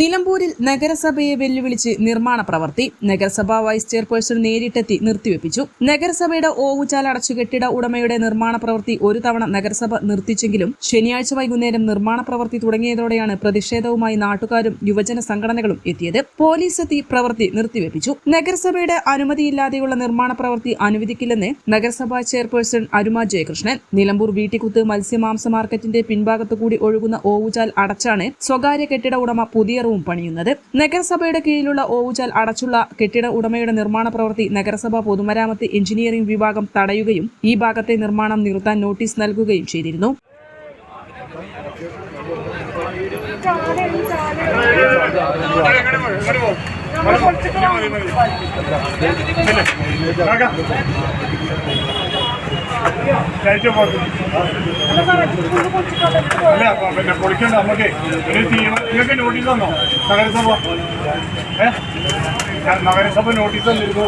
നിലമ്പൂരിൽ നഗരസഭയെ വെല്ലുവിളിച്ച് നിർമ്മാണ പ്രവൃത്തി. നഗരസഭാ വൈസ് ചെയർപേഴ്സൺ നേരിട്ടെത്തി നിർത്തിവെപ്പിച്ചു. നഗരസഭയുടെ ഓവുചാൽ അടച്ചു കെട്ടിട ഉടമയുടെ നിർമ്മാണ പ്രവൃത്തി ഒരു തവണ നഗരസഭ നിർത്തിച്ചെങ്കിലും ശനിയാഴ്ച വൈകുന്നേരം നിർമ്മാണ പ്രവൃത്തി തുടങ്ങിയതോടെയാണ് പ്രതിഷേധവുമായി നാട്ടുകാരും യുവജന സംഘടനകളും എത്തിയത്. പോലീസ് എത്തി പ്രവൃത്തി നിർത്തിവെപ്പിച്ചു. നഗരസഭയുടെ അനുമതിയില്ലാതെയുള്ള നിർമ്മാണ പ്രവൃത്തി അനുവദിക്കില്ലെന്ന് നഗരസഭാ ചെയർപേഴ്സൺ അരുമ ജയകൃഷ്ണൻ. നിലമ്പൂർ വീട്ടിക്കുത്ത് മത്സ്യമാംസ മാർക്കറ്റിന്റെ പിൻഭാഗത്തുകൂടി ഒഴുകുന്ന ഓവുചാൽ അടച്ചാണ് സ്വകാര്യ കെട്ടിട ഉടമ പുതിയ റൂം പണിയുന്നത്. നഗരസഭയുടെ കീഴിലുള്ള ഓവുചാൽ അടച്ചുള്ള കെട്ടിട ഉടമയുടെ നിർമ്മാണ പ്രവൃത്തി നഗരസഭ പൊതുമരാമത്ത് എഞ്ചിനീയറിംഗ് വിഭാഗം തടയുകയും ഈ ഭാഗത്തെ നിർമ്മാണം നിർത്താൻ നോട്ടീസ് നൽകുകയും ചെയ്തിരുന്നു. അല്ല പിന്നെ പൊളിക്കണ്ട നമുക്ക് ഒരു തീരുമാനം നിങ്ങൾക്ക് നോട്ടീസ് തന്നോ നഗരസഭ. ഏ? നഗരസഭ നോട്ടീസ് തന്നിരുന്നു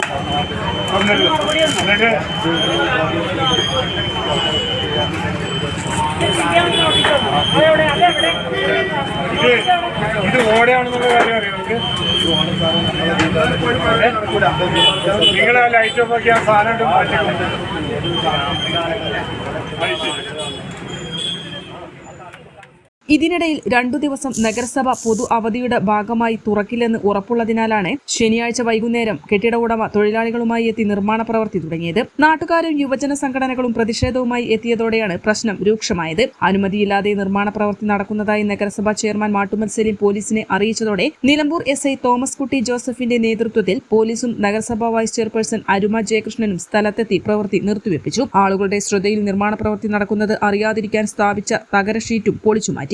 എന്നിട്ട് ഇത് ഓടെയാണെന്നുള്ള കാര്യം നിങ്ങളെ ലൈറ്റ് ഓഫ് ആക്കി ആ സാധനം മാറ്റി ഇതിനിടയിൽ രണ്ടു ദിവസം നഗരസഭ പൊതു അവധിയുടെ ഭാഗമായി തുറക്കില്ലെന്ന് ഉറപ്പുള്ളതിനാലാണ് ശനിയാഴ്ച വൈകുന്നേരം കെട്ടിട ഉടമ തൊഴിലാളികളുമായി എത്തി നിർമ്മാണ പ്രവൃത്തി തുടങ്ങിയത്. നാട്ടുകാരും യുവജന സംഘടനകളും പ്രതിഷേധവുമായി എത്തിയതോടെയാണ് പ്രശ്നം രൂക്ഷമായത്. അനുമതിയില്ലാതെ നിർമ്മാണ പ്രവൃത്തി നടക്കുന്നതായി നഗരസഭാ ചെയർമാൻ മാട്ടുമൽ സലീം പോലീസിനെ അറിയിച്ചതോടെ നിലമ്പൂർ എസ് ഐ തോമസ് കുട്ടി ജോസഫിന്റെ നേതൃത്വത്തിൽ പോലീസും നഗരസഭാ വൈസ് ചെയർപേഴ്സൺ അരുമ ജയകൃഷ്ണനും സ്ഥലത്തെത്തി പ്രവൃത്തി നിർത്തിവെപ്പിച്ചു. ആളുകളുടെ ശ്രദ്ധയിൽ നിർമ്മാണ പ്രവൃത്തി നടക്കുന്നത് അറിയാതിരിക്കാൻ സ്ഥാപിച്ച തകര ഷീറ്റും പൊളിച്ചുമാറ്റി.